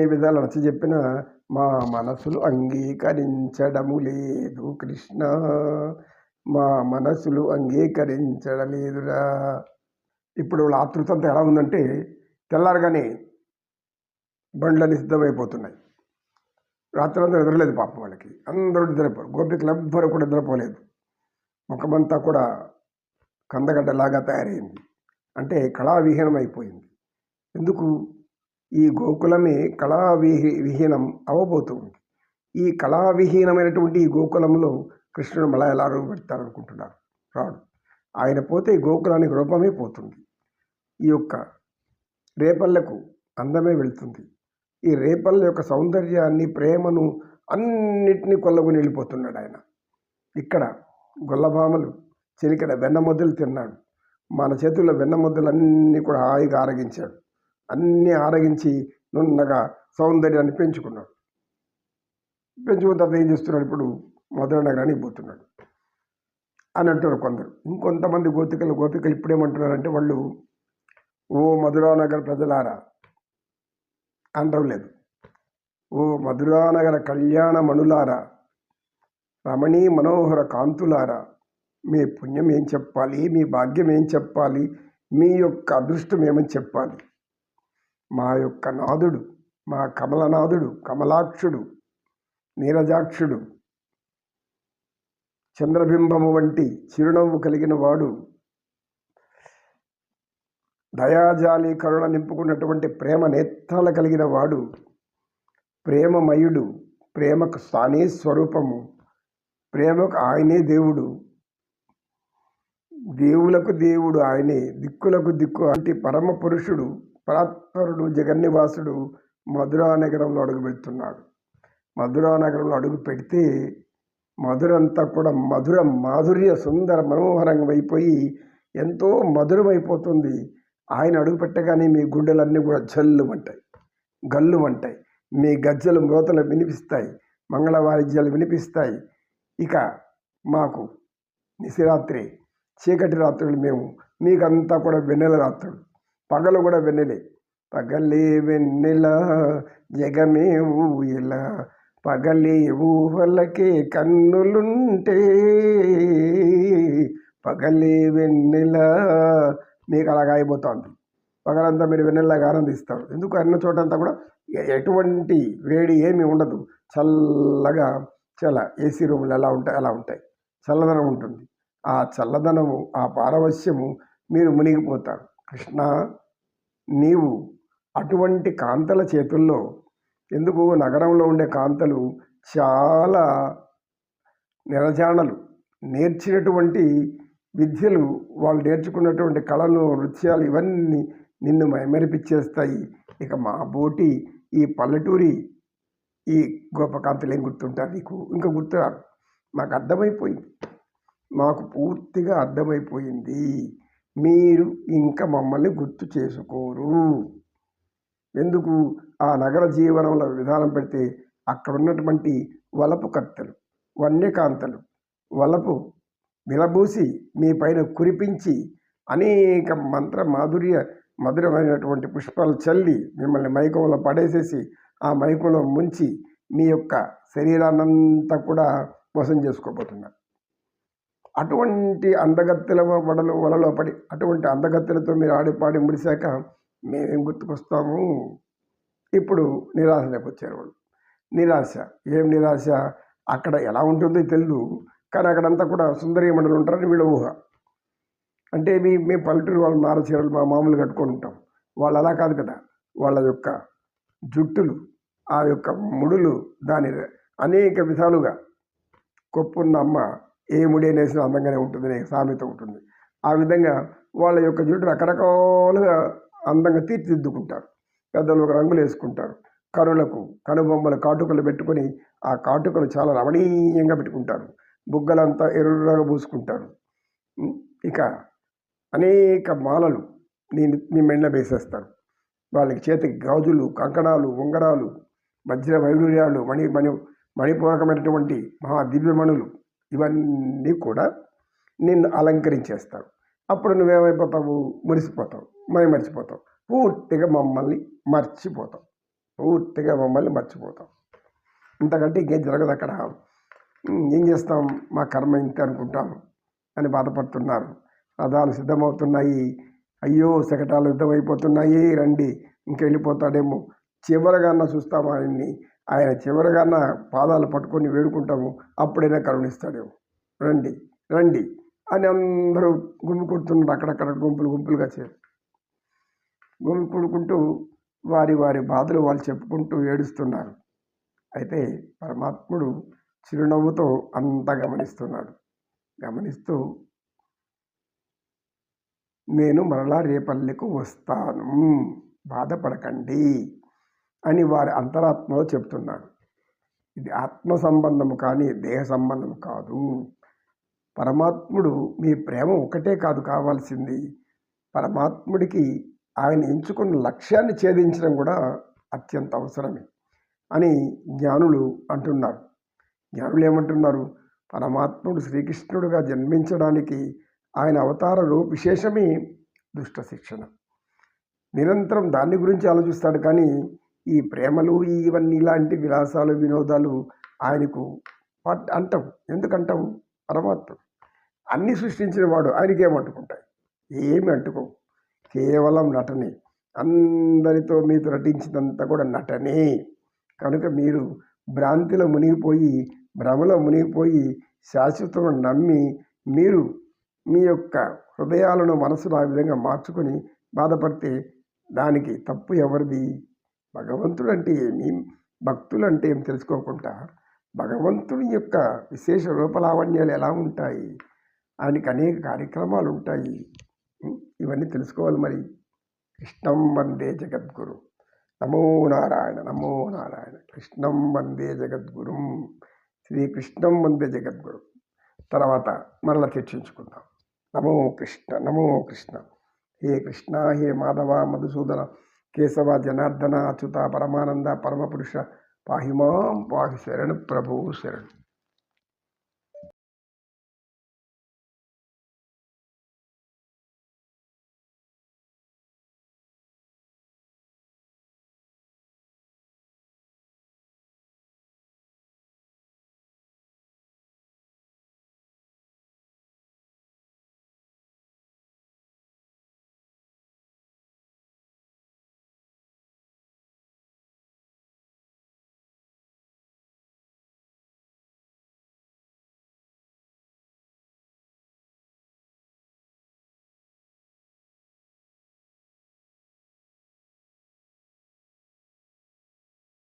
ఎన్ని విధాలు నచ్చజెప్పినా మా మనసులు అంగీకరించడము లేదు కృష్ణ. మా మనసులు అంగీకరించడం లేదురా ఇప్పుడు వాళ్ళ ఆతృత అంతా ఎలా ఉందంటే తెల్లారగానే బండ్లని సిద్ధమైపోతున్నాయి. రాత్రి అంతా నిద్రలేదు పాపం వాళ్ళకి. అందరూ నిద్రపోరు. గోపికలు ఎవ్వరు కూడా నిద్రపోలేదు. ముఖమంతా కూడా కందగడ్డలాగా తయారైంది. అంటే కళావిహీనం అయిపోయింది ఎందుకు? ఈ గోకులమే కళావిహి విహీనం అవ్వబోతుంది ఈ కళావిహీనమైనటువంటి ఈ గోకులంలో కృష్ణుడు మళ్ళా ఎలా పెడతారనుకుంటున్నారు రాడు. ఆయన పోతే ఈ గోకులానికి రూపమే పోతుంది. ఈ యొక్క రేపల్లకు అందమే వెళ్తుంది. ఈ రేపల్ల యొక్క సౌందర్యాన్ని ప్రేమను అన్నిటినీ కొల్లగొని వెళ్ళిపోతున్నాడు ఆయన. ఇక్కడ గొల్లభామలు చిలికడ వెన్నముద్దలు తిన్నాడు. మన చేతుల్లో వెన్నముద్దలన్నీ కూడా హాయిగా ఆరగించాడు. అన్నీ ఆరగించి నున్నగా సౌందర్యాన్ని పెంచుకున్నాడు. పెంచుకున్న తర్వాత ఏం చేస్తున్నాడు ఇప్పుడు? మధుర నగరానికి పోతున్నాడు. అని అంటారు కొందరు. ఇంకొంతమంది గోపికలు గోపికలు ఇప్పుడేమంటున్నారంటే వాళ్ళు ఓ మధురానగర్ ప్రజలారా అనడం లేదు. ఓ మధురానగర కళ్యాణ మణులారా రమణీ మనోహర కాంతులారా మీ పుణ్యం ఏం చెప్పాలి? మీ భాగ్యం ఏం చెప్పాలి? మీ యొక్క అదృష్టం ఏమని చెప్పాలి? మా యొక్క నాదుడు మా కమలనాథుడు కమలాక్షుడు నీరజాక్షుడు చంద్రబింబము వంటి చిరునవ్వు కలిగిన వాడు దయాజాలి కరుణ నింపుకున్నటువంటి ప్రేమ నేత్రాలు కలిగిన వాడు ప్రేమమయుడు ప్రేమకు తానే స్వరూపము ప్రేమకు ఆయనే దేవుడు దేవులకు దేవుడు ఆయనే దిక్కులకు దిక్కు అంటే పరమ పురుషుడు పరాత్పరుడు జగన్నివాసుడు మధురా నగరంలో అడుగు పెడుతున్నాడు. మధురా నగరంలో అడుగు పెడితే మధురంతా కూడా మధుర మాధుర్య సుందర మనోహరంగా అయిపోయి ఎంతో మధురమైపోతుంది. ఆయన అడుగు పెట్టగానే మీ గుండెలన్నీ కూడా జల్లుమంటాయి గల్లుమంటాయి మీ గజ్జలు మ్రోతలు వినిపిస్తాయి మంగళ వాయిద్యాలు వినిపిస్తాయి. ఇక మాకు నిశిరాత్రి చీకటి రాత్రులు మేము మీకంతా కూడా వెన్నెల రాత్రులు. పగలు కూడా వెన్నెలే. పగలే వెన్నెల జగమే ఊయల. పగలే ఊహలకే కన్నులుంటే. పగలే వెన్నెల. మీకు అలాగ అయిపోతుంది పగలంతా మీరు వెన్నెల్లాగా ఆనందిస్తారు. ఎందుకు అన్న చోటంతా కూడా ఎటువంటి వేడి ఏమీ ఉండదు. చల్లగా చాలా ఏసీ రూములు ఎలా ఉంటాయి అలా ఉంటాయి. చల్లదనం ఉంటుంది. ఆ చల్లదనము ఆ పారవశ్యము మీరు మునిగిపోతారు. కృష్ణ నీవు అటువంటి కాంతల చేతుల్లో ఎందుకు నగరంలో ఉండే కాంతలు చాలా నిరజానలు నేర్చినటువంటి విద్యలు వాళ్ళు నేర్చుకున్నటువంటి కళలు నృత్యాలు ఇవన్నీ నిన్ను మైమరిపిచ్చేస్తాయి. ఇక మా బోటి ఈ పల్లెటూరి ఈ గొప్ప కాంతలు ఏం గుర్తుంటారు నీకు? ఇంకా గుర్తురారు మాకు అర్థమైపోయింది. మాకు పూర్తిగా అర్థమైపోయింది. మీరు ఇంకా మమ్మల్ని గుర్తు చేసుకోరు. ఎందుకు? ఆ నగర జీవనంలో విధానం పెడితే అక్కడ ఉన్నటువంటి వలపు కత్తెలు వన్యకాంతలు వలపు విలబూసి మీ పైన కురిపించి అనేక మంత్ర మాధుర్య మధురమైనటువంటి పుష్పాలు చల్లి మిమ్మల్ని మైకంలో పడేసేసి ఆ మైకంలో ముంచి మీ యొక్క శరీరాన్నంతా కూడా మోసం చేసుకోబోతున్నారు. అటువంటి అందగత్తెల వడలు వలలో పడి అటువంటి అందగత్తెలతో మీరు ఆడిపాడి ముడిశాక మేమేం గుర్తుకొస్తాము? ఇప్పుడు నిరాశలోకి వచ్చారు వాళ్ళు. నిరాశ. ఏం నిరాశ? అక్కడ ఎలా ఉంటుందో తెలియదు కానీ అక్కడంతా కూడా సుందరీమణులు ఉంటారని వీళ్ళ ఊహ. అంటే మీ మేము పల్లెటూరు వాళ్ళు నార చీరలు మా మామూలు కట్టుకొని ఉంటాం. వాళ్ళు అలా కాదు కదా. వాళ్ళ యొక్క జుట్టులు ఆ యొక్క ముడులు దాని అనేక విధాలుగా కొప్పున్న అమ్మ ఏ ముడేనేసినా అందంగానే ఉంటుంది అనే సామెత ఉంటుంది. ఆ విధంగా వాళ్ళ యొక్క జుట్టు రకరకాలుగా అందంగా తీర్చిదిద్దుకుంటారు. పెద్దలు ఒక రంగులు వేసుకుంటారు. కనులకు కనుబొమ్మల కాటుకలు పెట్టుకొని ఆ కాటుకలు చాలా రమణీయంగా పెట్టుకుంటారు. బుగ్గలంతా ఎర్రగా పూసుకుంటారు. ఇక అనేక మాలలు నీ నీ మెండ వేసేస్తారు. వాళ్ళకి చేతికి గాజులు కంకణాలు ఉంగరాలు వజ్ర వైడూర్యాలు మణి మణి మణిపూరకమైనటువంటి మహా దివ్యమణులు ఇవన్నీ కూడా నిన్ను అలంకరించేస్తావు అప్పుడు నువ్వేమైపోతావు? మురిసిపోతావు. మైమరిచిపోతావు. పూర్తిగా మమ్మల్ని మర్చిపోతావు. పూర్తిగా మమ్మల్ని మర్చిపోతాం ఇంతకంటే ఇంకేం జరగదు అక్కడ. ఏం చేస్తాం? మా కర్మ ఇంతే అనుకుంటాం అని బాధపడుతున్నారు. రథాలు సిద్ధమవుతున్నాయి. అయ్యో శకటాలు సిద్ధమైపోతున్నాయి రండి ఇంకెళ్ళిపోతాడేమో. చివరగాన చూస్తాం ఆయన్ని? ఆయన చివరిగాన పాదాలు పట్టుకొని వేడుకుంటాము అప్పుడైనా కరుణిస్తాడేమో. రండి రండి అని అందరూ గుమికూడుతున్నారు అక్కడక్కడ గుంపులు గుంపులుగా చేరి. గుమికూడుకుంటూ వారి వారి బాధలు వాళ్ళు చెప్పుకుంటూ ఏడుస్తున్నారు. అయితే పరమాత్ముడు చిరునవ్వుతో అంతా గమనిస్తున్నాడు. గమనిస్తూ నేను మరలా రేపల్లెకు వస్తాను. బాధపడకండి. అని వారి అంతరాత్మలో చెప్తున్నాడు. ఇది ఆత్మ సంబంధము కానీ దేహ సంబంధం కాదు. పరమాత్ముడు మీ ప్రేమ ఒకటే కాదు కావాల్సింది. పరమాత్ముడికి ఆయన ఎంచుకున్న లక్ష్యాన్ని ఛేదించడం కూడా అత్యంత అవసరమే అని జ్ఞానులు అంటున్నారు. జ్ఞానులు ఏమంటున్నారు? పరమాత్ముడు శ్రీకృష్ణుడుగా జన్మించడానికి ఆయన అవతారలో విశేషమే దుష్ట శిక్షణ. నిరంతరం దాని గురించి ఆలోచిస్తాడు కానీ ఈ ప్రేమలు ఇవన్నీ ఇలాంటి విలాసాలు వినోదాలు ఆయనకు పట్- అంటాం ఎందుకంటాం పరమాత్మ. అన్నీ సృష్టించిన వాడు ఆయనకి ఏం అంటుకుంటాయి ఏమి అంటుకో కేవలం నటనే. అందరితో మీతో నటించినంత కూడా నటనే. కనుక మీరు భ్రాంతిలో మునిగిపోయి భ్రమలో మునిగిపోయి శాశ్వతం నమ్మి మీరు మీ యొక్క హృదయాలను మనసును ఆ విధంగా మార్చుకొని బాధపడితే దానికి తప్పు ఎవరిది? భగవంతుడు అంటే ఏమి? భక్తులు అంటే ఏం తెలుసుకోకుండా భగవంతుని యొక్క విశేష రూపలావణ్యాలు ఎలా ఉంటాయి? ఆయనకి అనేక కార్యక్రమాలు ఉంటాయి. ఇవన్నీ తెలుసుకోవాలి మరి. కృష్ణం వందే జగద్గురు. నమో నారాయణ నమో నారాయణ. కృష్ణం వందే జగద్గురుం. శ్రీకృష్ణం వందే జగద్గురు. తర్వాత మరలా చర్చించుకుందాం. నమో కృష్ణ నమో కృష్ణ. హే కృష్ణ హే మాధవ మధుసూదన. కేశవ జనార్దన అచ్యుత పరమానంద పరమపురుష పాహిమాం పాహి శరణు ప్రభు శరణు.